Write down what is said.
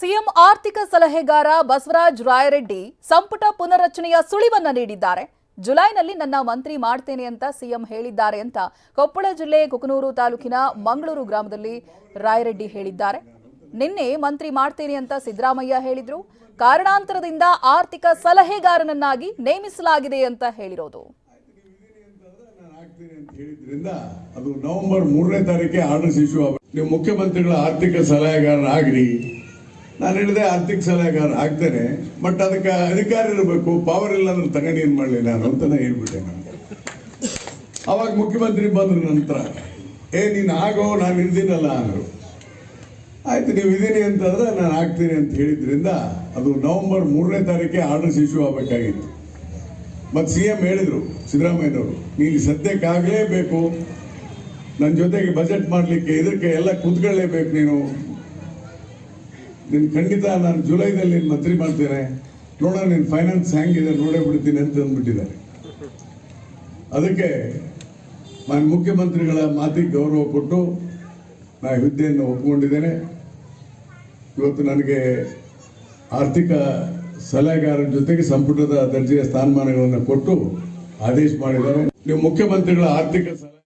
CM ಆರ್ಥಿಕ ಸಲಹೆಗಾರ ಬಸವರಾಜ್ ರಾಯರೆಡ್ಡಿ ಸಂಪುಟ ಪುನರ್ರಚನೆಯ ಸುಳಿವನ್ನ ನೀಡಿದ್ದಾರೆ. ಜುಲೈನಲ್ಲಿ ನನ್ನ ಮಂತ್ರಿ ಮಾಡ್ತೇನೆ ಅಂತ ಸಿಎಂ ಹೇಳಿದ್ದಾರೆ ಅಂತ ಕೊಪ್ಪಳ ಜಿಲ್ಲೆ ಕುಕನೂರು ತಾಲೂಕಿನ ಮಂಗಳೂರು ಗ್ರಾಮದಲ್ಲಿ ರಾಯರೆಡ್ಡಿ ಹೇಳಿದ್ದಾರೆ. ನಿನ್ನೆ ಮಂತ್ರಿ ಮಾಡ್ತೇನೆ ಅಂತ ಸಿದ್ದರಾಮಯ್ಯ ಹೇಳಿದ್ರು. ಕಾರಣಾಂತರದಿಂದ ಆರ್ಥಿಕ ಸಲಹೆಗಾರನನ್ನಾಗಿ ನೇಮಿಸಲಾಗಿದೆ ಅಂತ ಹೇಳಿರೋದು. ಅದು ನವೆಂಬರ್ ಮೂರನೇ ಮುಖ್ಯಮಂತ್ರಿಗಳ ಆರ್ಥಿಕ ಸಲಹೆಗಾರನಾಗ್ರಿ ನಾನು ಹೇಳಿದೆ ಆರ್ಥಿಕ ಸಲಹೆಗಾರ ಆಗ್ತೇನೆ ಬಟ್ ಅದಕ್ಕೆ ಅಧಿಕಾರ ಇರಬೇಕು ಪವರ್ ಇಲ್ಲ ಅಂದ್ರೆ ತಗೊಂಡು ಏನ್ ಮಾಡಲಿ ನಾನು ಅಂತಾನೆ ಹೇಳ್ಬಿಟ್ಟೆ ನಾನು. ಅವಾಗ ಮುಖ್ಯಮಂತ್ರಿ ಬಂದ್ರ ನಂತರ, ಏ, ನೀನು ಆಗೋ, ನಾನು ಇದ್ದೀನಲ್ಲ ಅಂದರು. ಆಯ್ತು, ನೀವು ಇದ್ದೀನಿ ಅಂತಂದ್ರೆ ನಾನು ಆಗ್ತೀನಿ ಅಂತ ಹೇಳಿದ್ರಿಂದ ಅದು ನವೆಂಬರ್ ಮೂರನೇ ತಾರೀಕೆ ಆರ್ಡರ್ಸ್ ಇಶ್ಯೂ ಆಗಬೇಕಾಗಿತ್ತು. ಮತ್ತು ಸಿ ಎಂ ಹೇಳಿದರು, ಸಿದ್ದರಾಮಯ್ಯನವರು, ನೀನು ಸದ್ಯಕ್ಕಾಗಲೇಬೇಕು. ನನ್ನ ಜೊತೆಗೆ ಬಜೆಟ್ ಮಾಡಲಿಕ್ಕೆ, ಇದಕ್ಕೆ ಎಲ್ಲ ಕೂತ್ಕೊಳ್ಳೇಬೇಕು ನೀನು. ನೀನು ಖಂಡಿತ ನಾನು ಜುಲೈದಲ್ಲಿ ಮಂತ್ರಿ ಮಾಡ್ತೇನೆ. ನೋಡೋಣ ನಿನ್ ಫೈನಾನ್ಸ್ ಹೆಂಗಿದೆ, ನೋಡೇ ಬಿಡ್ತೀನಿ ಅಂತ ಅಂದ್ಬಿಟ್ಟಿದ್ದಾರೆ. ಅದಕ್ಕೆ ನಾನು ಮುಖ್ಯಮಂತ್ರಿಗಳ ಮಾತಿಗೆ ಗೌರವ ಕೊಟ್ಟು ನಾ ಹುದ್ದೆಯನ್ನು ಒಪ್ಪಿಕೊಂಡಿದ್ದೇನೆ ಇವತ್ತು ನನಗೆ ಆರ್ಥಿಕ ಸಲಹೆಗಾರರ ಜೊತೆಗೆ ಸಂಪುಟದ ದರ್ಜೆಯ ಸ್ಥಾನಮಾನಗಳನ್ನು ಕೊಟ್ಟು ಆದೇಶ ಮಾಡಿದ್ದಾರೆ. ನೀವು ಮುಖ್ಯಮಂತ್ರಿಗಳ ಆರ್ಥಿಕ ಸಲಹೆ